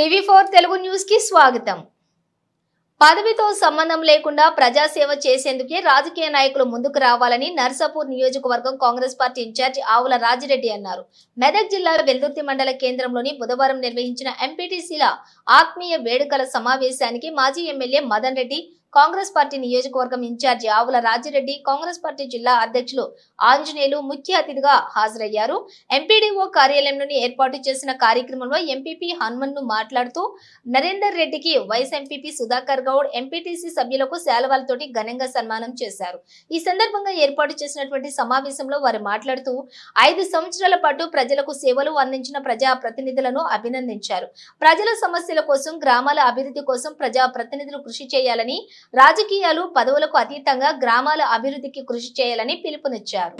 TV four Telugu న్యూస్కి స్వాగతం. పదవితో సంబంధం లేకుండా ప్రజాసేవ చేసేందుకే రాజకీయ నాయకులు ముందుకు రావాలని నర్సాపూర్ నియోజకవర్గం కాంగ్రెస్ పార్టీ ఇన్ఛార్జి ఆవుల రాజిరెడ్డి అన్నారు. మెదక్ జిల్లా వెల్దుర్తి మండల కేంద్రంలోని బుధవారం నిర్వహించిన ఎంపీటీసీల ఆత్మీయ వేడుకల సమావేశానికి మాజీ ఎమ్మెల్యే మదన్ రెడ్డి కాంగ్రెస్ పార్టీ నియోజకవర్గం ఇన్ఛార్జి ఆవుల రాజిరెడ్డి కాంగ్రెస్ పార్టీ జిల్లా అధ్యక్షులు ఆంజనేయులు ముఖ్య అతిథిగా హాజరయ్యారు. ఎంపీడీఓ కార్యాలయంలోని ఏర్పాటు చేసిన కార్యక్రమంలో ఎంపీపీ హనుమన్ను మాట్లాడుతూ నరేందర్ రెడ్డికి vice MPP Sudhakar Goud MPTC సభ్యులకు శాలవాలతోటి ఘనంగా సన్మానం చేశారు. ఈ సందర్భంగా ఏర్పాటు చేసినటువంటి సమావేశంలో వారు మాట్లాడుతూ ఐదు సంవత్సరాల పాటు ప్రజలకు సేవలు అందించిన ప్రజా ప్రతినిధులను అభినందించారు. ప్రజల సమస్యల కోసం గ్రామాల అభివృద్ధి కోసం ప్రజా ప్రతినిధులు కృషి చేయాలని రాజకీయాలు పదవులకు అతీతంగా గ్రామాల అభివృద్ధికి కృషి చేయాలని పిలుపునిచ్చారు.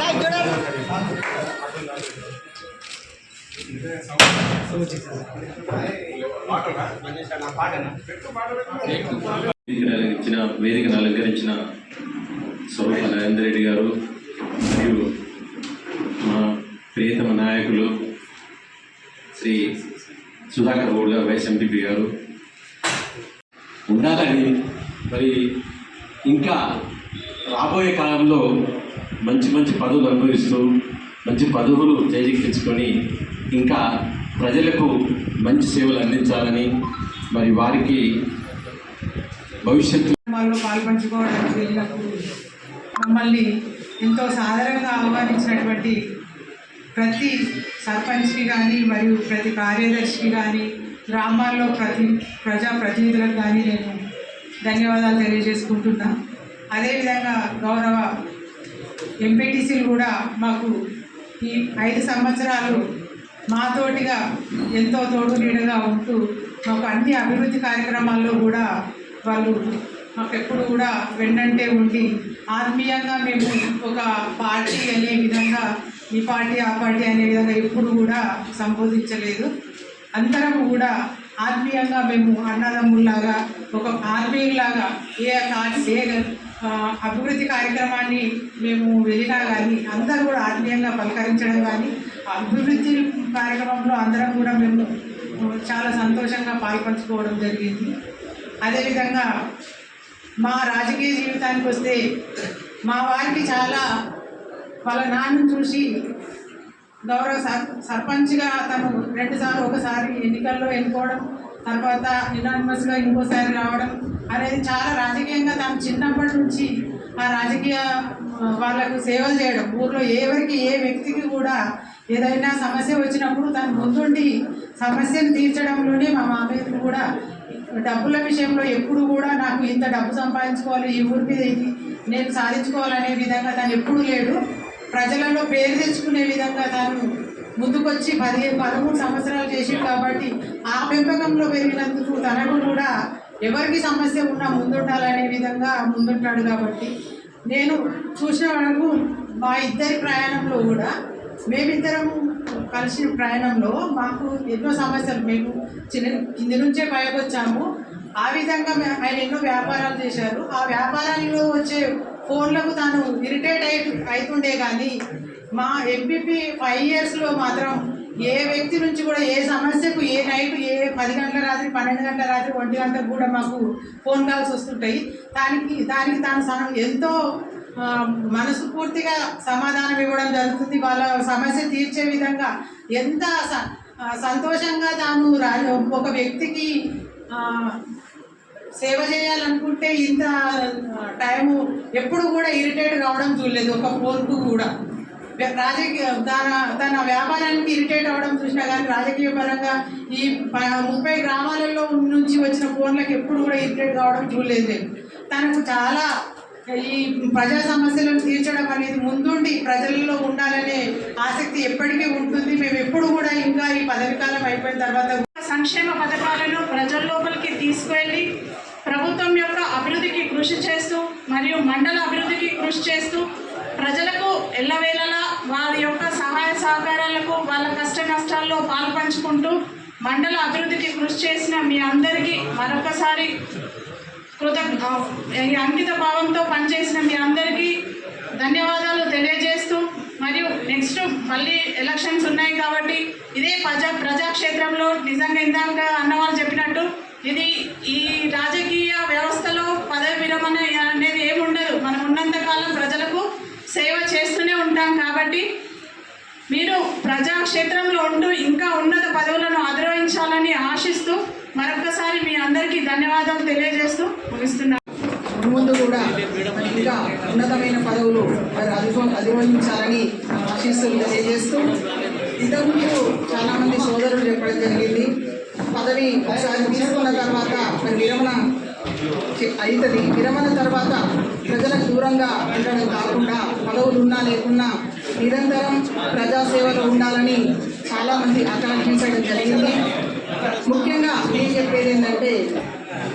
వేదికను ఇచ్చిన వేదికను అలంకరించిన స్వరూప నరేందర్ రెడ్డి గారు మరియు మా ప్రియతమ నాయకులు శ్రీ సుధాకర్ గౌడ్ గారు వైస్ ఎంపీపీ గారు. ఉండాలని మరి ఇంకా రాబోయే కాలంలో మంచి మంచి పదవులు అనుభవిస్తూ మంచి పదవులు చేజిక్కించుకొని ఇంకా ప్రజలకు మంచి సేవలు అందించాలని మరి వారికి భవిష్యత్తు కార్యక్రమాల్లో పాల్పంచుకోవడానికి వెళ్ళినప్పుడు మమ్మల్ని ఎంతో సాధారణంగా ఆహ్వానించినటువంటి ప్రతి సర్పంచ్కి కానీ మరియు ప్రతి కార్యదర్శికి కానీ గ్రామాల్లో ప్రతి ప్రజా ప్రతినిధులకు కానీ నేను ధన్యవాదాలు తెలియజేసుకుంటున్నా. అదేవిధంగా గౌరవ ఎంపీటీసీలు కూడా మాకు ఈ ఐదు సంవత్సరాలు మాతోటిగా ఎంతో తోడు నీడగా ఉంటూ మాకు అన్ని అభివృద్ధి కార్యక్రమాల్లో కూడా వాళ్ళు మాకు ఎప్పుడు కూడా వెన్నంటే ఉండి ఆత్మీయంగా మేము ఒక పార్టీ అనే విధంగా ఈ పార్టీ ఆ పార్టీ అనే విధంగా ఎప్పుడు కూడా సంబోధించలేదు. అందరం కూడా ఆత్మీయంగా మేము అన్నదమ్ముల్లాగా ఒక ఆర్మీలాగా ఏ కా- ఏ అభివృద్ధి కార్యక్రమాన్ని మేము వెళ్ళినా కానీ అందరూ కూడా ఆత్మీయంగా పలకరించడం కానీ అభివృద్ధి కార్యక్రమంలో అందరం కూడా మేము చాలా సంతోషంగా పాల్పంచుకోవడం జరిగింది. అదేవిధంగా మా రాజకీయ జీవితానికి వస్తే మా వారికి చాలా వాళ్ళ నాన్న చూసి గౌరవ సర్ సర్పంచ్గా తను రెండుసార్లు ఒకసారి ఎన్నికల్లో ఎన్నుకోవడం తర్వాత యునానిమస్గా ఇంకోసారి రావడం. అనేది చాలా రాజకీయంగా తను చిన్నప్పటి నుంచి ఆ రాజకీయ వాళ్ళకు సేవలు చేయడం. ఊర్లో ఎవరికి ఏ వ్యక్తికి కూడా ఏదైనా సమస్య వచ్చినప్పుడు తను ముందుండి సమస్యను తీర్చడంలోనే మా మామయ్యకు కూడా డబ్బుల విషయంలో ఎప్పుడు కూడా నాకు ఇంత డబ్బు సంపాదించుకోవాలి ఈ ఊరి మీద నేను సాధించుకోవాలనే విధంగా తను ఎప్పుడు లేడు. ప్రజలలో పేరు తెచ్చుకునే విధంగా తను ముందుకొచ్చి పదిహేను పదమూడు సంవత్సరాలు చేసిండు కాబట్టి ఆ పెంపకంలో పెరిగినందుకు తనకు కూడా ఎవరికి సమస్య ఉన్నా ముందుండాలనే విధంగా ముందుంటాడు కాబట్టి నేను చూసిన వరకు మా ఇద్దరి ప్రయాణంలో కూడా మేమిద్దరం కలిసిన ప్రయాణంలో మాకు ఎన్నో సమస్యలు మేము చిన్న కింది నుంచే పైకి వచ్చాము. ఆ విధంగా ఆయన ఎన్నో వ్యాపారాలు చేశారు. ఆ వ్యాపారాల్లో వచ్చే ఫోన్లకు తాను ఇరిటేట్ అయి అవుతుండే కానీ మా ఎంపీపీ ఫైవ్ ఇయర్స్లో మాత్రం ఏ వ్యక్తి నుంచి కూడా ఏ సమస్యకు ఏ నైట్ ఏ పది గంటల రాత్రి పన్నెండు గంటల రాత్రి ఒంటి గంటకు కూడా మాకు ఫోన్ కాల్స్ వస్తుంటాయి. దానికి దానికి తాను ఎంతో మనసు పూర్తిగా సమాధానం ఇవ్వడం జరుగుతుంది. వాళ్ళ సమస్య తీర్చే విధంగా ఎంత స- సంతోషంగా తాను రా ఒక వ్యక్తికి సేవ చేయాలనుకుంటే ఇంత టైము ఎప్పుడు కూడా ఇరిటేట్ కావడం చూడలేదు. ఒక ఫోన్కు కూడా. రాజకీయ తన తన వ్యాపారానికి ఇరిటేట్ అవ్వడం చూసినా కానీ రాజకీయ పరంగా ఈ ముప్పై గ్రామాలలో నుంచి వచ్చిన ఫోన్లకు ఎప్పుడు కూడా ఇరిటేట్ కావడం చూడలేదు తనకు చాలా ఈ ప్రజా సమస్యలను తీర్చడం అనేది ముందుండి ప్రజల్లో ఉండాలనే ఆసక్తి ఎప్పటికీ ఉంటుంది. మేము ఎప్పుడు కూడా ఇంకా ఈ పదవి కాలం అయిపోయిన తర్వాత సంక్షేమ పథకాలను ప్రజల లోపలికి తీసుకువెళ్ళి ప్రభుత్వం యొక్క అభివృద్ధికి కృషి చేస్తూ మరియు మండల అభివృద్ధికి కృషి చేస్తూ ప్రజలకు ఎల్లవేళలా వారి యొక్క సహాయ సహకారాలకు వాళ్ళ కష్ట నష్టాల్లో పాల్పంచుకుంటూ మండల అభివృద్ధికి కృషి చేసిన మీ అందరికీ మరొకసారి కృత అంకిత భావంతో పనిచేసిన మీ అందరికీ ధన్యవాదాలు తెలియజేస్తూ మరియు నెక్స్ట్ మళ్ళీ ఎలక్షన్స్ ఉన్నాయి కాబట్టి ఇదే ప్రజా ప్రజాక్షేత్రంలో నిజంగా ఇందాక అన్నవాళ్ళు చెప్పినట్టు ఇది ఈ రాజకీయ వ్యవస్థలో పదవి విరమణ అనేది ఏమి ఉండదు మనం ఉన్నంత సేవ చేస్తూనే ఉంటాం కాబట్టి మీరు ప్రజాక్షేత్రంలో ఉంటూ ఇంకా ఉన్నత పదవులను ఆదరించాలని ఆశిస్తూ మరొకసారి మీ అందరికీ ధన్యవాదాలు తెలియజేస్తూ ముగిస్తున్నాను. ముందు కూడా ఇంకా ఉన్నతమైన పదవులు మరి అధిగో అధిరోహించాలని ఆశిస్తూ తెలియజేస్తూ ఇంతకుముందు చాలామంది సోదరులు చెప్పడం జరిగింది. పదవి ఒకసారి తీసుకున్న తర్వాత మరి విరమణ అవుతుంది విరమణ తర్వాత ప్రజలకు దూరంగా ఉండడం కాకుండా పదవులు ఉన్నా లేకున్నా నిరంతరం ప్రజాసేవలో ఉండాలని చాలామంది ఆకాంక్షించడం జరిగింది. ముఖ్యంగా నేను చెప్పేది ఏంటంటే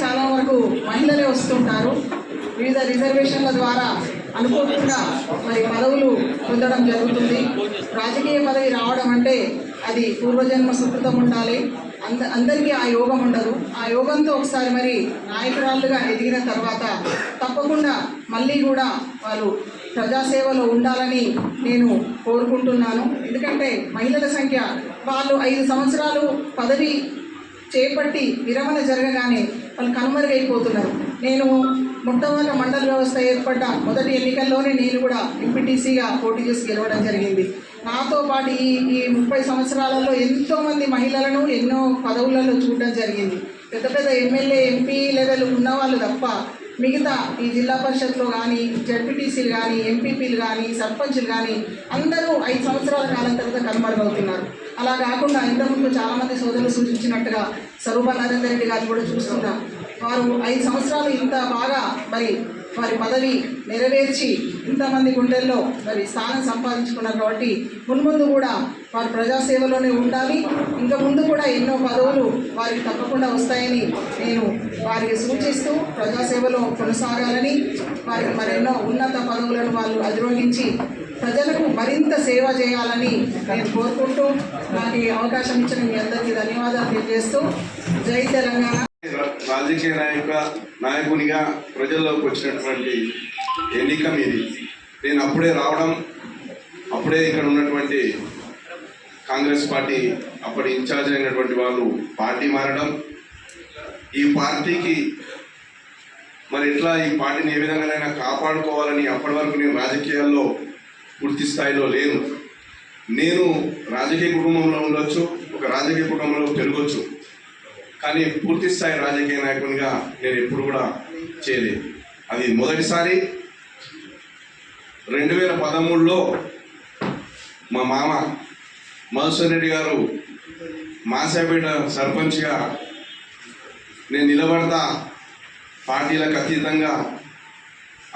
చాలా వరకు మహిళలే వస్తుంటారు. వివిధ రిజర్వేషన్ల ద్వారా అనుకోకుండా మరి పదవులు పొందడం జరుగుతుంది. రాజకీయ పదవి రావడం అంటే అది పూర్వజన్మ సుకృతం ఉండాలి. అంద అందరికీ ఆ యోగం ఉండదు. ఆ యోగంతో ఒకసారి మరి నాయకురాలుగా ఎదిగిన తర్వాత తప్పకుండా మళ్ళీ కూడా వారు ప్రజాసేవలో ఉండాలని నేను కోరుకుంటున్నాను. ఎందుకంటే మహిళల సంఖ్య వాళ్ళు ఐదు సంవత్సరాలు పదవి చేపట్టి విరమణ జరగగానే వాళ్ళు కనుమరుగైపోతున్నారు. నేను కుంటవాల మండల వ్యవస్థ ఏర్పడ్డ మొదటి ఎన్నికల్లోనే నేను కూడా ఎంపీటీసీగా పోటీ చేసి గెలవడం జరిగింది. నాతో పాటు ఈ ఈ ముప్పై సంవత్సరాలలో ఎంతోమంది మహిళలను ఎన్నో పదవులలో చూడడం జరిగింది. పెద్ద పెద్ద ఎమ్మెల్యే ఎంపీ లెవెల్ ఉన్నవాళ్ళు తప్ప మిగతా ఈ జిల్లా పరిషత్లో కానీ జడ్పీటీసీలు కానీ ఎంపీపీలు కానీ సర్పంచ్లు కానీ అందరూ ఐదు సంవత్సరాల కాలం తర్వాత కనుమరుగవుతున్నారు. అలా కాకుండా ఇంతకుముందు చాలామంది సోదరులు సూచించినట్టుగా స్వరూప నరేందర్ రెడ్డి గారు కూడా చూస్తున్నాం వారు ఐదు సంవత్సరాలు ఇంత బాగా మరి వారి పదవి నెరవేర్చి ఇంతమంది గుండెల్లో మరి స్థానం సంపాదించుకున్నారు కాబట్టి మున్ముందు కూడా వారు ప్రజాసేవలోనే ఉండాలి. ఇంకా ముందు కూడా ఎన్నో పదవులు వారికి తప్పకుండా వస్తాయని నేను వారికి సూచిస్తూ ప్రజాసేవలో కొనసాగాలని వారికి మరెన్నో ఉన్నత పదవులను వాళ్ళు అధిరోహించి ప్రజలకు మరింత సేవ చేయాలని నేను కోరుకుంటూ నాకు అవకాశం ఇచ్చిన మీ అందరికీ ధన్యవాదాలు తెలియజేస్తూ జై తెలంగాణ. రాజకీయ నాయక నాయకునిగా ప్రజల్లోకి వచ్చినటువంటి ఎన్నిక మీది. నేను అప్పుడే రావడం అప్పుడే ఇక్కడ ఉన్నటువంటి కాంగ్రెస్ పార్టీ అప్పటి ఇన్ఛార్జ్ అయినటువంటి వాళ్ళు పార్టీ మారడం. ఈ పార్టీకి మరి ఎట్లా ఈ పార్టీని ఏ విధంగానైనా కాపాడుకోవాలని అప్పటి వరకు నేను రాజకీయాల్లో పూర్తి స్థాయిలో లేను. నేను రాజకీయ కుటుంబంలో ఉండొచ్చు ఒక రాజకీయ కుటుంబంలో పెరగొచ్చు. కానీ పూర్తి స్థాయి రాజకీయ నాయకునిగా నేను ఎప్పుడు కూడా చేయలేదు. అది మొదటిసారి రెండు వేల పదమూడులో మా మామ మధుసూర్ రెడ్డి గారు మాసాపేట సర్పంచ్గా నేను నిలబడతా పార్టీలకు అతీతంగా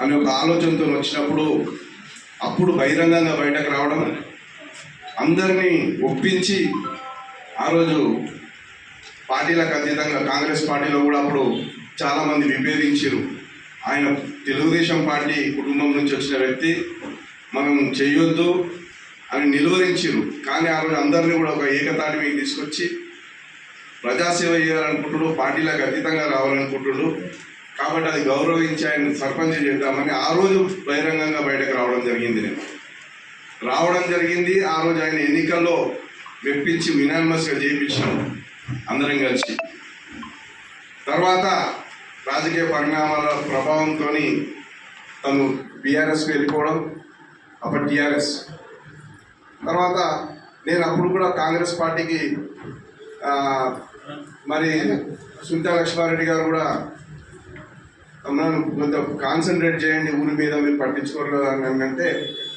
అనే ఒక ఆలోచనతో వచ్చినప్పుడు అప్పుడు బహిరంగంగా బయటకు రావడం అందరినీ ఒప్పించి ఆ రోజు పార్టీలకు అతీతంగా కాంగ్రెస్ పార్టీలో కూడా అప్పుడు చాలామంది విభేదించారు. ఆయన తెలుగుదేశం పార్టీ కుటుంబం నుంచి వచ్చిన వ్యక్తి మనం చేయొద్దు అని నిలువరించారు. కానీ ఆ రోజు అందరినీ కూడా ఒక ఏకతాటి మీద తీసుకొచ్చి ప్రజాసేవ చేయాలనుకుంటుడు పార్టీలకు అతీతంగా రావాలనుకుంటుడు కాబట్టి అది గౌరవించి ఆయన సర్పంచ్ చేద్దామని ఆ రోజు బహిరంగంగా బయటకు రావడం జరిగింది. నేను రావడం జరిగింది. ఆ రోజు ఆయన ఎన్నికల్లో మెప్పించి యునానిమస్గా చేయించాం అందరం కలిసి. తర్వాత రాజకీయ పరిణామాల ప్రభావంతో తను బీఆర్ఎస్కి వెళ్ళిపోవడం అప్పుడు టీఆర్ఎస్ తర్వాత నేను అప్పుడు కూడా కాంగ్రెస్ పార్టీకి మరి సునీతా లక్ష్మారెడ్డి గారు కూడా నన్ను కొంత కాన్సన్ట్రేట్ చేయండి ఊరి మీద మీరు పట్టించుకోలేదు అని అంటే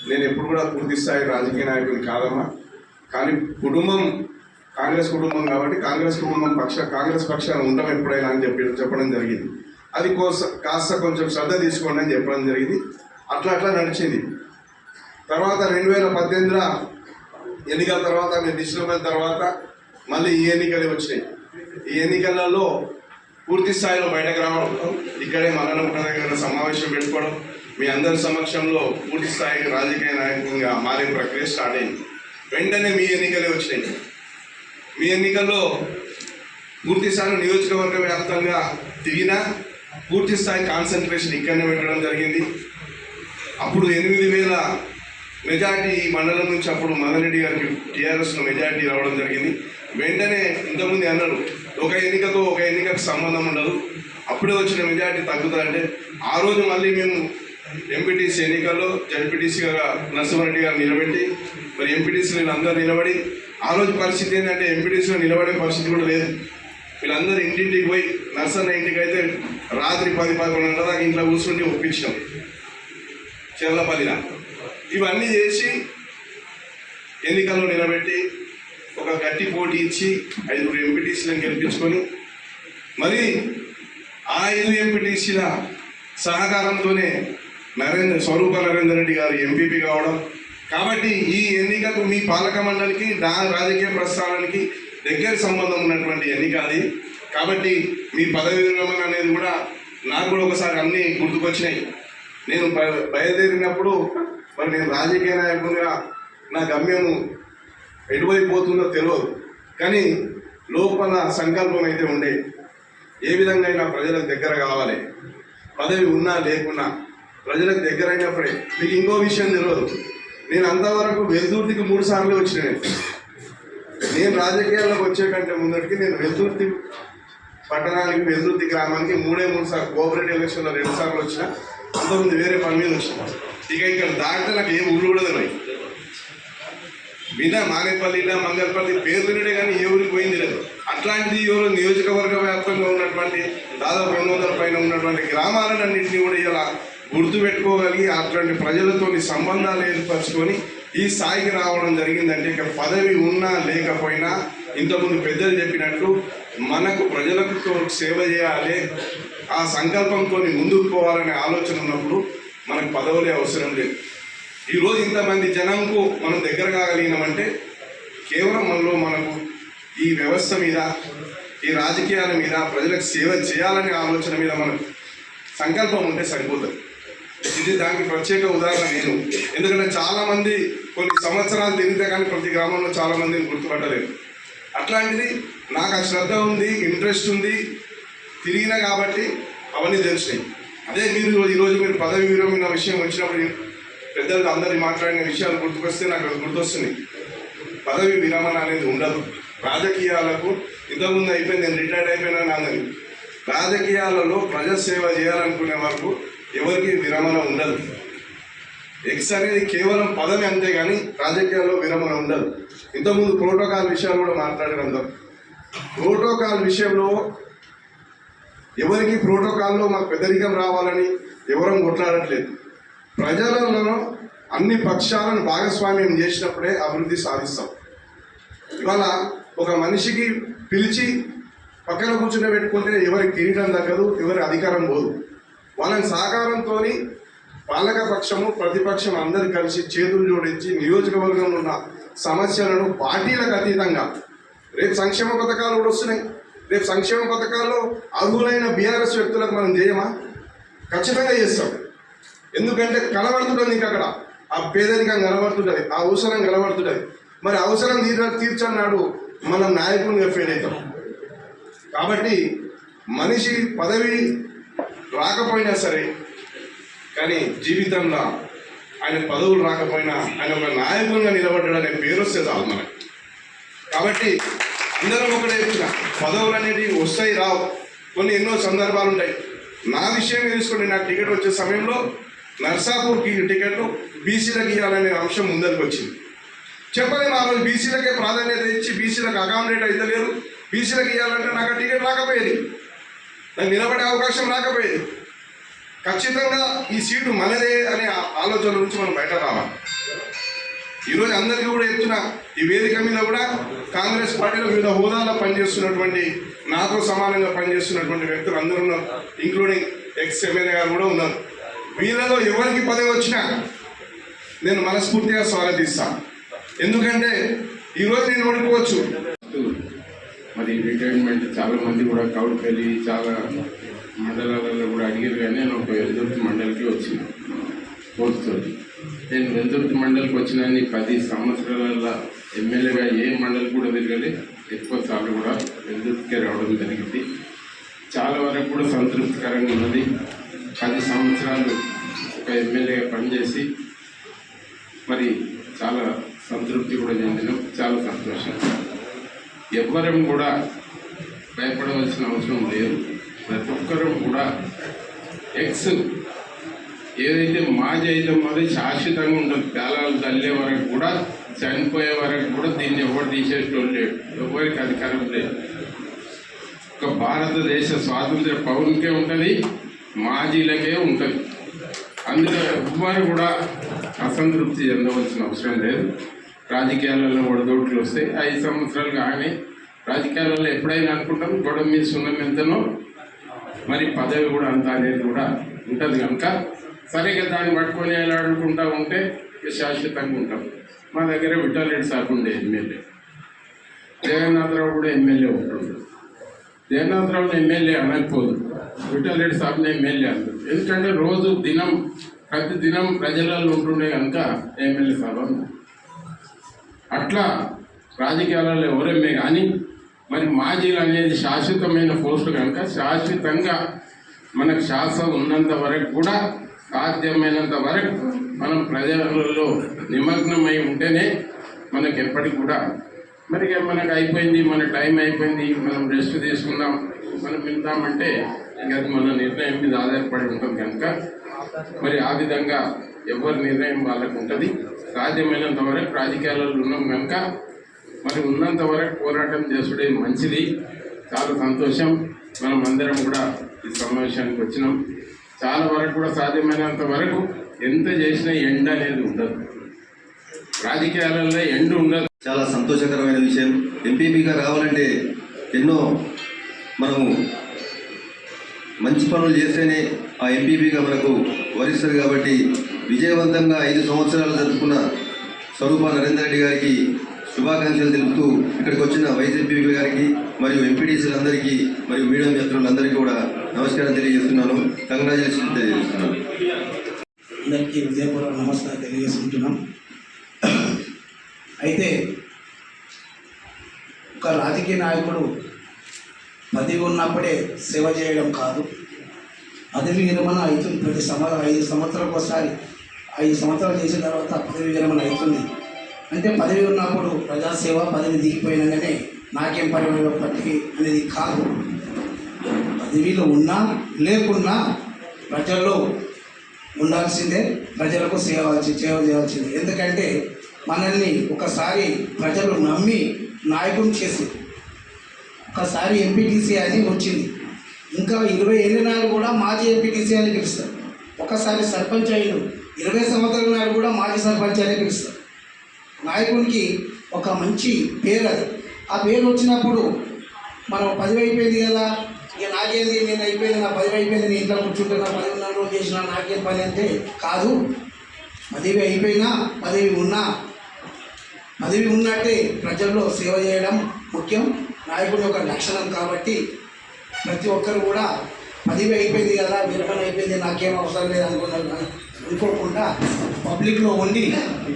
నేను ఎప్పుడు కూడా పూర్తి స్థాయి రాజకీయ నాయకుని కాదమ్మా. కానీ కుటుంబం కాంగ్రెస్ కుటుంబం కాబట్టి కాంగ్రెస్ కుటుంబం పక్ష కాంగ్రెస్ పక్షాన ఉండడం ఎప్పుడైనా అని చెప్పి చెప్పడం జరిగింది. అది కోస కాస్త కొంచెం శ్రద్ధ తీసుకోండి అని చెప్పడం జరిగింది. అట్లా అట్లా నడిచింది. తర్వాత రెండు వేల పద్దెనిమిదిలో ఎన్నికల తర్వాత నేను డిస్టర్బ్ తర్వాత మళ్ళీ ఈ ఎన్నికలు వచ్చినాయి. ఈ ఎన్నికలలో పూర్తి స్థాయిలో బయటకు రావడం ఇక్కడే మరణం దగ్గర సమావేశం పెట్టుకోవడం మీ అందరి సమక్షంలో పూర్తి స్థాయి రాజకీయ నాయకునిగా మారే ప్రక్రియ స్టార్ట్ అయింది. వెంటనే మీ ఎన్నికలే వచ్చినాయి. మీ ఎన్నికల్లో పూర్తి స్థాయి నియోజకవర్గ వ్యాప్తంగా తిరిగినా పూర్తి స్థాయి కాన్సన్ట్రేషన్ ఇక్కడనే పెట్టడం జరిగింది. అప్పుడు ఎనిమిది వేల మెజార్టీ మండలం నుంచి అప్పుడు మదనరెడ్డి గారికి టీఆర్ఎస్లో మెజార్టీ రావడం జరిగింది. వెంటనే ఇంతకుముందు అన్నారు ఒక ఎన్నికతో ఒక ఎన్నికకు సంబంధం ఉండదు. అప్పుడే వచ్చిన మెజార్టీ తగ్గుతుందంటే ఆ రోజు మళ్ళీ మేము ఎంపీటీసీ ఎన్నికల్లో జడ్పీటీసీగా నరసింహారెడ్డి గారు నిలబెట్టి మరి ఎంపీటీసీలు అందరూ నిలబడి ఆ రోజు పరిస్థితి ఏంటంటే ఎంపీటీసీలో నిలబడే పరిస్థితి కూడా లేదు. వీళ్ళందరూ ఇంటింటికి పోయి నర్సన్న ఇంటికి అయితే రాత్రి పది పదకొండు గంటల దాకా ఇంట్లో కూర్చుంటే ఒప్పించినాం. చెర్లపల్లిన ఇవన్నీ చేసి ఎన్నికల్లో నిలబెట్టి ఒక గట్టి పోటీ ఇచ్చి ఐదుగురు ఎంపీటీసీలను గెలిపించుకొని మరి ఆ ఐదు ఎంపీటీసీల సహకారంతోనే నరేంద్ర స్వరూప నరేందర్ రెడ్డి గారు ఎంపీపీ కావడం కాబట్టి ఈ ఎన్నికకు మీ పాలక మండలికి దా రాజకీయ ప్రస్థానానికి దగ్గర సంబంధం ఉన్నటువంటి ఎన్నిక అది. కాబట్టి మీ పదవి విరమణ అనేది కూడా నాకు కూడా ఒకసారి అన్నీ గుర్తుకొచ్చినాయి. నేను బయ- బయలుదేరినప్పుడు మరి నేను రాజకీయ నాయకుడిగా నా గమ్యము ఎటువైపు పోతుందో తెలియదు కానీ లోపల సంకల్పం అయితే ఉండే. ఏ విధంగా అయినా ప్రజలకు దగ్గర కావాలి. పదవి ఉన్నా లేకున్నా ప్రజలకు దగ్గర అయినప్పుడే మీకు ఇంకో విషయం తెలియదు నేను అంతవరకు వెల్దుర్తికి మూడు సార్లు వచ్చిన నేను రాజకీయాల్లోకి వచ్చే కంటే ముందటికి నేను వెల్దుర్తి పట్టణానికి వెల్దుర్తి గ్రామానికి మూడే మూడు సార్లు కోఆపరేటివ్ ఎలక్షన్లో రెండు సార్లు వచ్చిన అంతకుముందు వేరే పని మీద వచ్చిన. ఇక ఇక్కడ దాంట్లో నాకు ఏ ఊరు కూడా తెలియదు వినా మానేపల్లి ఇలా మంగళపల్లి పేర్లునే కానీ ఏ ఊరికి పోయింది లేదు అట్లాంటిది ఎవరు నియోజకవర్గ వ్యాప్తంగా ఉన్నటువంటి దాదాపు రెండు వందల పైన ఉన్నటువంటి గ్రామాలన్నింటినీ కూడా ఇలా గుర్తు పెట్టుకోగలిగి అట్లాంటి ప్రజలతోని సంబంధాలు ఏర్పరచుకొని ఈ స్థాయికి రావడం జరిగిందంటే ఇక పదవి ఉన్నా లేకపోయినా ఇంతకుముందు పెద్దలు చెప్పినట్టు మనకు ప్రజలకు తో- సేవ చేయాలి ఆ సంకల్పంతో ముందుకు పోవాలనే ఆలోచన ఉన్నప్పుడు మనకు పదవులే అవసరం లేదు. ఈరోజు ఇంతమంది జనంకు మనం దగ్గర కాగలిగినామంటే కేవలం మనలో మనకు ఈ వ్యవస్థ మీద ఈ రాజకీయాల మీద ప్రజలకు సేవ చేయాలనే ఆలోచన మీద మనకు సంకల్పం ఉంటే సరిపోతుంది. ఇది దానికి ప్రత్యేక ఉదాహరణ నేను ఎందుకంటే చాలా మంది కొన్ని సంవత్సరాలు తిరిగితే కానీ ప్రతి గ్రామంలో చాలా మందిని గుర్తుపట్టలేదు అట్లాంటిది నాకు ఆ శ్రద్ధ ఉంది ఇంట్రెస్ట్ ఉంది. తిరిగినా కాబట్టి అవన్నీ తెలిసినాయి. అదే మీరు ఈరోజు మీరు పదవి విరమణ విషయం వచ్చినప్పుడు పెద్దలు అందరినీ మాట్లాడిన విషయాలు గుర్తుకొస్తే నాకు అది గుర్తొస్తుంది పదవి విరమణ అనేది ఉండదు. రాజకీయాలకు ఇంతకుముందు అయిపోయింది నేను రిటైర్డ్ అయిపోయినా అందరి రాజకీయాలలో ప్రజాసేవ చేయాలనుకునే వరకు ఎవరికి విరమణ ఉండదు. ఎక్స్ అనేది కేవలం పదవి అంతే కానీ రాజకీయాల్లో విరమణ ఉండదు. ఇంతకుముందు ప్రోటోకాల్ విషయాలు కూడా మాట్లాడారు ప్రోటోకాల్ విషయంలో ఎవరికి ప్రోటోకాల్లో మాకు పెద్దరికం రావాలని ఎవరం కొట్లాడట్లేదు. ప్రజలలో అన్ని పక్షాలను భాగస్వామ్యం చేసినప్పుడే అభివృద్ధి సాధిస్తాం. ఇవాళ ఒక మనిషికి పిలిచి పక్కన కూర్చుని పెట్టుకుంటే ఎవరికి కిరీటం తగ్గదు ఎవరి అధికారం పోదు. వాళ్ళని సహకారంతో పాలక పక్షము ప్రతిపక్షం అందరు కలిసి చేతులు జోడించి నియోజకవర్గంలో ఉన్న సమస్యలను పార్టీలకు అతీతంగా రేపు సంక్షేమ పథకాలు కూడా వస్తున్నాయి. రేపు సంక్షేమ పథకాల్లో అర్హులైన బీఆర్ఎస్ వ్యక్తులకు మనం చేయమా ఖచ్చితంగా చేస్తాం. ఎందుకంటే కనబడుతుంటుంది ఇంకా అక్కడ. ఆ పేదరికం కనబడుతుంటుంది ఆ అవసరం కనబడుతుంటుంది. మరి అవసరం తీర్చ తీర్చన్నాడు మనం నాయకునిగా ఫెయిల్ అవుతాం. కాబట్టి మనిషి పదవి రాకపోయినా సరే కానీ జీవితంలో ఆయన పదవులు రాకపోయినా ఆయన ఒక నాయకంగా నిలబడ్డాడు అనే పేరు వస్తే చాలు మనకి. కాబట్టి అందరం ఒకటే చెప్తున్నా పదవులు అనేటివి వస్తాయి రావు. కొన్ని ఎన్నో సందర్భాలు ఉంటాయి. నా విషయం తీసుకోండి నా టికెట్ వచ్చే సమయంలో నర్సాపూర్కి టికెట్ బీసీలకు ఇవ్వాలనే అంశం ముందరికి వచ్చింది. చెప్పలేము ఆ రోజు బీసీలకే ప్రాధాన్యత ఇచ్చి బీసీలకు అకామిడేట్ అయితే లేరు బీసీలకు ఇవ్వాలంటే నాకు టికెట్ రాకపోయేది. నాకు నిలబడే అవకాశం రాకపోయేది. ఖచ్చితంగా ఈ సీటు మనదే అనే ఆలోచన నుంచి మనం బయట రావాలి ఈరోజు అందరికీ కూడా చెప్తున్నా ఈ వేదిక మీద కూడా కాంగ్రెస్ పార్టీలో వివిధ హోదాలో పనిచేస్తున్నటువంటి నాతో సమానంగా పనిచేస్తున్నటువంటి వ్యక్తులు అందరూ ఉన్నారు. ఇంక్లూడింగ్ ఎక్స్ ఎమ్మెల్యే గారు కూడా ఉన్నారు. వీళ్ళలో ఎవరికి పదవి వచ్చినా నేను మనస్ఫూర్తిగా స్వాగతిస్తాను. ఎందుకంటే ఈరోజు నేను ఓడిపోవచ్చు. మరి రిటైర్మెంట్ చాలా మంది కూడా కౌడిపల్లి చాలా మండలాలలో కూడా అడిగారు కానీ నేను ఒక వెల్దుర్తి మండలికి వచ్చిన కోర్టుతోటి నేను వెల్దుర్తి మండలికి వచ్చిన పది సంవత్సరాల ఎమ్మెల్యేగా ఏ మండలి కూడా తిరగలే ఎక్కువ సార్లు కూడా విద్యుత్కే రావడం జరిగింది. చాలా వరకు కూడా సంతృప్తికరంగా ఉన్నది. పది సంవత్సరాలు ఒక ఎమ్మెల్యేగా పనిచేసి మరి చాలా సంతృప్తి కూడా చెందినాం. చాలా సంతోషం. ఎవ్వరం కూడా భయపడవలసిన అవసరం లేదు. ప్రతి ఒక్కరూ కూడా ఎక్స్ ఏదైతే మాజీ అయితే అది శాశ్వతంగా ఉండదు పేలాలు తల్లే వరకు కూడా చనిపోయే వరకు కూడా దీన్ని ఎవరు తీసేటోళ్ళు లేడు ఎవరికి అధికారం లేదు. ఒక భారతదేశ స్వాతంత్ర పౌరునికే ఉంటుంది మాజీలకే ఉంటుంది. అందులో ఎవ్వరు కూడా అసంతృప్తి చెందవలసిన అవసరం లేదు. రాజకీయాలలో ఒడదోట్లు వస్తాయి. ఐదు సంవత్సరాలు కానీ రాజకీయాలలో ఎప్పుడైనా అనుకుంటాం గొడవ మీద సున్నం ఎంతనో మరి పదవి కూడా అంత అనేది కూడా ఉంటుంది కనుక సరిగ్గా దాన్ని పట్టుకొని ఆడుకుంటా ఉంటే శాశ్వతంగా ఉంటాం. మా దగ్గర విఠాలరెడ్డి సార్ ఉండే ఎమ్మెల్యే. జగన్నాథరావు కూడా ఎమ్మెల్యే ఉంటుండే. జగన్నాథరావుని ఎమ్మెల్యే అనకపోదు. విఠాలరెడ్డి సార్ని ఎమ్మెల్యే అంటారు. ఎందుకంటే రోజు దినం ప్రతి దినం ప్రజలలో ఉంటుండే కనుక ఎమ్మెల్యే సార్ అన్నారు. అట్లా రాజకీయాలలో ఎవరేమే కానీ మరి మాజీలు అనేది శాశ్వతమైన పోస్టు కనుక శాశ్వతంగా మనకు శాస్త్రం ఉన్నంత వరకు కూడా సాధ్యమైనంత వరకు మనం ప్రజలలో నిమగ్నమై ఉంటేనే మనకి ఎప్పటికి కూడా మరి మనకు అయిపోయింది మన టైం అయిపోయింది మనం రెస్ట్ తీసుకుందాం మనం వింటామంటే అది మన నిర్ణయం మీద ఆధారపడి ఉంటుంది కనుక మరి ఆ విధంగా ఎవరి నిర్ణయం వాళ్ళకు ఉంటుంది. సాధ్యమైనంత వరకు రాజకీయాలలో ఉన్నాం కనుక మరి ఉన్నంత వరకు పోరాటం చేసుడే మంచిది. చాలా సంతోషం. మనం అందరం కూడా ఈ సమావేశానికి వచ్చినాం. చాలా వరకు కూడా సాధ్యమైనంత వరకు ఎంత చేసినా ఎండ అనేది ఉండదు. రాజకీయాలలో ఎండ ఉండదు. చాలా సంతోషకరమైన విషయం. ఎంపీపీగా రావాలంటే ఎన్నో మనము మంచి పనులు చేస్తేనే ఆ ఎంపీపీగా మనకు వరిస్తారు కాబట్టి విజయవంతంగా ఐదు సంవత్సరాలు జరుపుకున్న స్వరూప నరేందర్ రెడ్డి గారికి శుభాకాంక్షలు తెలుపుతూ ఇక్కడికి వచ్చిన వైసీపీ గారికి మరియు ఎంపీడీసీలందరికీ మరియు మీడియా మిత్రులందరికీ కూడా నమస్కారం తెలియజేస్తున్నాను. కంగ్రాచులేషన్ తెలియజేస్తున్నాను అందరికీ హృదయపూర్వక నమస్కారం తెలియజేసుకుంటున్నాం. అయితే ఒక రాజకీయ నాయకుడు పదవి ఉన్నప్పుడే సేవ చేయడం కాదు. పదవి విరమణ ఐదు ప్రతి సంవత్సరం ఐదు సంవత్సరాలకు ఒకసారి ఐదు సంవత్సరాలు చేసిన తర్వాత పదవి విరమణ అవుతుంది. అంటే పదవి ఉన్నప్పుడు ప్రజాసేవ పదవి దిగిపోయినగానే నాకేం పని పట్టి అనేది కాదు. పదవిలో ఉన్నా లేకున్నా ప్రజల్లో ఉండాల్సిందే ప్రజలకు సేవ సేవ చేయాల్సిందే. ఎందుకంటే మనల్ని ఒకసారి ప్రజలు నమ్మి నాయకుని చేసి ఒకసారి ఎంపీటీసీ అని వచ్చింది. ఇంకా ఇరవై ఏళ్ళ నాడు కూడా మాజీ ఎంపీటీసీ అని పిలుస్తారు. ఒకసారి సర్పంచ్ అయిన ఇరవై సంవత్సరాల నాడు కూడా మాజీ సర్పంచ్ అని పిలుస్తారు. నాయకునికి ఒక మంచి పేరు అది. ఆ పేరు వచ్చినప్పుడు మనం పదివి అయిపోయింది కదా ఇక నాకేది నేను అయిపోయింది నా పదివి అయిపోయింది నేను ఇంట్లో కూర్చుంటున్నా పది ఉన్న రోజు చేసిన నాకేం పని అంటే కాదు. పదివి అయిపోయినా పదవి ఉన్నా పదివి ఉన్నట్టే ప్రజల్లో సేవ చేయడం ముఖ్యం. నాయకుడి యొక్క లక్షణం కాబట్టి ప్రతి ఒక్కరు కూడా పదవి అయిపోయింది కదా విరమణ అయిపోయింది నాకేం అవసరం లేదు అనుకున్నాను అనుకోకుండా పబ్లిక్లో ఉండి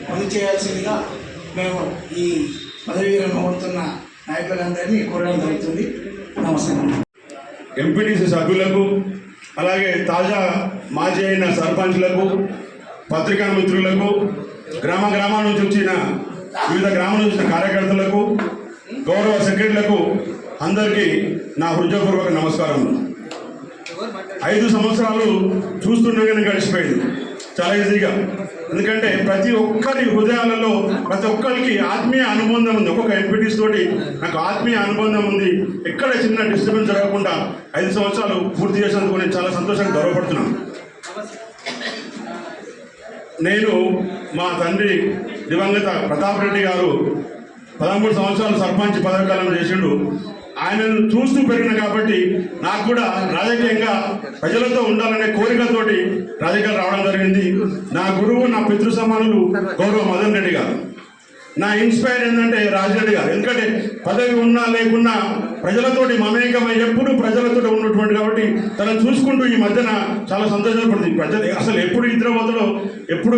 పని చేయాల్సిందిగా మేము ఈ పదవి విరమణ అవుతున్న నాయకులందరినీ కోరడం జరుగుతుంది. నమస్కారం. ఎంపీటీసీ సభ్యులకు అలాగే తాజా మాజీ అయిన సర్పంచ్లకు పత్రికా మిత్రులకు గ్రామ గ్రామాల నుంచి వచ్చిన వివిధ గ్రామాల నుంచి వచ్చిన కార్యకర్తలకు గౌరవ సెక్రటరీలకు అందరికీ నా హృదయపూర్వక నమస్కారం. ఐదు సంవత్సరాలు చూస్తుండగానే గడిచిపోయింది చాలా ఈజీగా. ఎందుకంటే ప్రతి ఒక్కరి హృదయాలలో ప్రతి ఒక్కరికి ఆత్మీయ అనుబంధం ఉంది. ఒక్కొక్క ఎంపీటీస్ తోటి నాకు ఆత్మీయ అనుబంధం ఉంది. ఎక్కడ చిన్న డిస్టర్బెన్స్ జరగకుండా ఐదు సంవత్సరాలు పూర్తి చేసినందుకు నేను చాలా సంతోషంగా గర్వపడుతున్నాను. నేను మా తండ్రి దివంగత ప్రతాప్ రెడ్డి గారు పదమూడు సంవత్సరాలు సర్పంచ్ పదవి కాలం చేసిండు. ఆయనను చూస్తూ పెరిగిన కాబట్టి నాకు కూడా రాజకీయంగా ప్రజలతో ఉండాలనే కోరికతోటి రాజకీయాలు రావడం జరిగింది. నా గురువు నా పితృ సమానులు గౌరవ మదన్ రెడ్డి గారు. నా ఇన్స్పైర్ ఏంటంటే రాజరెడ్డి గారు. ఎందుకంటే పదవి ఉన్నా లేకున్నా ప్రజలతోటి మమేకమై ఎప్పుడు ప్రజలతో ఉన్నటువంటి కాబట్టి తనను చూసుకుంటూ ఈ మధ్యన చాలా సంతోషపడుతుంది ప్రజలు అసలు ఎప్పుడు ఇద్దరు పోతాడో ఎప్పుడు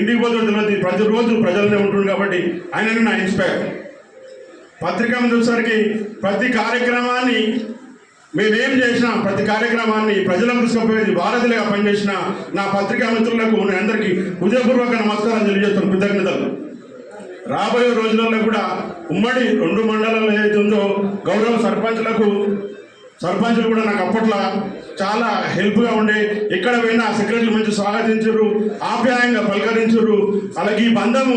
ఇంటికి పోతాడో తెలియదు. ప్రతిరోజు ప్రజలనే ఉంటుంది కాబట్టి ఆయననే నా ఇన్స్పైర్. పత్రిక చూసరికి ప్రతి కార్యక్రమాన్ని మేమేం చేసినా ప్రతి కార్యక్రమాన్ని ప్రజలకు తీసుకుపోయేది వారధిగా పనిచేసిన నా పత్రికా మిత్రులకు అందరికీ హృదయపూర్వక నమస్కారం తెలియజేస్తున్నాను కృతజ్ఞతలు. రాబోయే రోజులలో కూడా ఉమ్మడి రెండు మండలాలు ఏదైతే ఉందో గౌరవ సర్పంచ్లకు సర్పంచులు కూడా నాకు అప్పట్లో చాలా హెల్ప్గా ఉండే. ఎక్కడ పోయినా సెక్రటరీ మంచి స్వాగతించరు ఆప్యాయంగా పలకరించరు అలాగే ఈ బంధము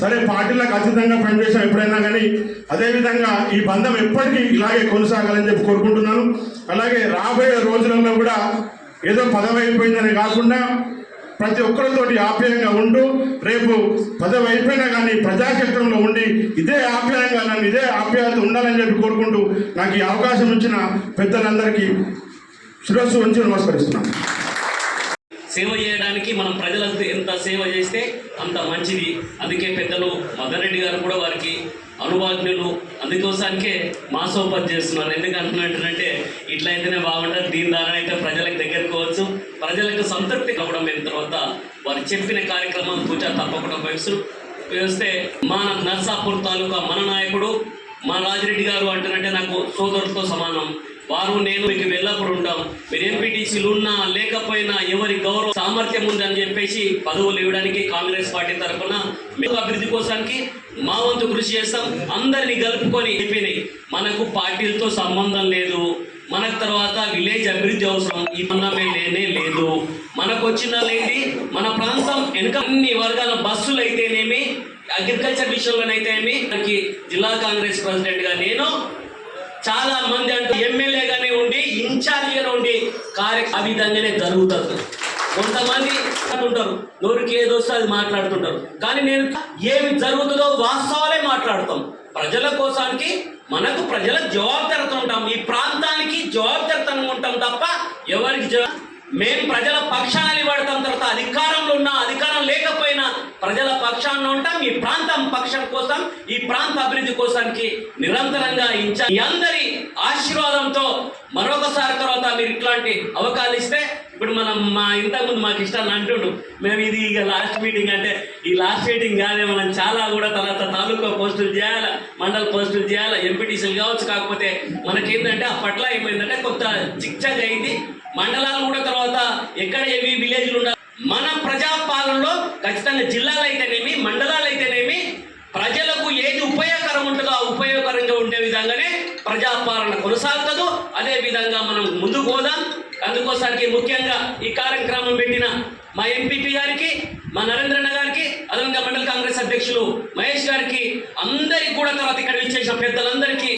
సరే పార్టీలకు అతీతంగా పనిచేసాం ఎప్పుడైనా కానీ అదేవిధంగా ఈ బంధం ఎప్పటికీ ఇలాగే కొనసాగాలని చెప్పి కోరుకుంటున్నాను. అలాగే రాబోయే రోజులలో కూడా ఏదో పదవి అయిపోయిందని కాకుండా ప్రతి ఒక్కరితోటి ఆప్యాయంగా ఉంటూ రేపు పదవి అయిపోయినా కానీ ప్రజాక్షేత్రంలో ఉండి ఇదే ఆప్యాయంగా నన్ను ఇదే ఆప్యాయత ఉండాలని చెప్పి కోరుకుంటూ నాకు ఈ అవకాశం ఇచ్చిన పెద్దలందరికీ శిరస్సు ఉంచి నమస్కరిస్తున్నాను సేవ చేయడానికి మనం ప్రజలకు ఎంత సేవ చేస్తే అంత మంచిది. అందుకే పెద్దలు మదన్ రెడ్డి గారు కూడా వారికి అనుభాజ్ఞులు అందుకోసానికే మాసోపతి చేస్తున్నారు. ఎందుకంటున్నట్టంటే ఇట్లా అయితేనే బాగుంటుంది. దీని ద్వారా అయితే ప్రజలకు దగ్గరకోవచ్చు. ప్రజలకు సంతృప్తి కావడం అయిన తర్వాత వారు చెప్పిన కార్యక్రమం పూజ తప్పకుండా వయసు వేస్తే మా నర్సాపూర్ తాలూకా మన నాయకుడు మా రాజిరెడ్డి గారు అంటున్నట్టే నాకు సోదరులతో సమానం. వారు నేను మీకు వెళ్ళప్పుడు ఉంటాం మీరు ఎంపీటీసీలు ఉన్నా లేకపోయినా ఎవరి గౌరవ సామర్థ్యం ఉందని చెప్పేసి పదవులు ఇవ్వడానికి కాంగ్రెస్ పార్టీ తరఫున మేము అభివృద్ధి కోసానికి మా వంతు కృషి చేస్తాం. అందరినీ కలుపుకొని అయిపోయినాయి మనకు పార్టీలతో సంబంధం లేదు. మనకు తర్వాత విలేజ్ అభివృద్ధి అవసరం. ఈ బంధమే లేనే లేదు. మనకు వచ్చిన మన ప్రాంతం వెనుక అన్ని వర్గాల బస్సులు అయితేనేమి అగ్రికల్చర్ విషయంలోనైతేనేమి మనకి జిల్లా కాంగ్రెస్ ప్రెసిడెంట్గా నేను చాలా మంది అంటూ ఎమ్మెల్యేగానే ఉండి ఇన్ఛార్జిగానే ఉండి కార్య ఆ విధంగానే జరుగుతుంది కొంతమంది అనుకుంటారు నోరుకి ఏదో అది మాట్లాడుతుంటారు. కానీ నేను ఏమి జరుగుతుందో వాస్తవాలే మాట్లాడతాం. ప్రజల కోసానికి మనకు ప్రజల జవాబుదారిత ఉంటాం. ఈ ప్రాంతానికి జవాబుదారితనం ఉంటాం తప్ప ఎవరికి జవాబు మేము ప్రజల పక్షాన నిలబడతాం తర్వాత అధికారంలో ఉన్న అధికారం లేకపోయినా ప్రజల పక్షాన ఉంటాం ఈ ప్రాంతం పక్షం కోసం ఈ ప్రాంత అభివృద్ధి కోసానికి నిరంతరంగా ఇచ్చా మీ అందరి ఆశీర్వాదంతో మరొకసారి తర్వాత మీరు ఇట్లాంటి అవకాశాలు ఇస్తే ఇప్పుడు మనం మా ఇంతకుముందు మాకు ఇష్టాన్ని అంటుండు మేము ఇది ఇక లాస్ట్ మీటింగ్ అంటే ఈ లాస్ట్ మీటింగ్ కాదే మనం చాలా కూడా తర్వాత తాలూకా పోస్టులు చేయాలి మండల పోస్టులు చేయాలి ఎంపీటీసీలు కావచ్చు కాకపోతే మనకేంటంటే అప్పట్లో ఏమైందంటే కొంత చిక్చక్ అయింది. మండలాలు కూడా తర్వాత ఎక్కడ ఏవి విలేజ్లు ఉండాలి మన ప్రజాపాలనలో ఖచ్చితంగా జిల్లాలు అయితేనేమి మండలాలు అయితేనేమి ప్రజలకు ఏది ఉపయోగకరం ఉంటుందో ఆ ఉపయోగకరంగా ఉండే విధంగానే ప్రజాపాలన కొనసాగుతుందో అదే విధంగా మనం ముందుకు పోదాం. అందుకోసానికి ముఖ్యంగా ఈ కార్యక్రమం పెట్టిన మా ఎంపీపీ గారికి మా నరేంద్రన్న గారికి అదనంగా మండల కాంగ్రెస్ అధ్యక్షులు మహేష్ గారికి అందరికి కూడా తర్వాత ఇక్కడ విచ్చేసిన పెద్దలందరికీ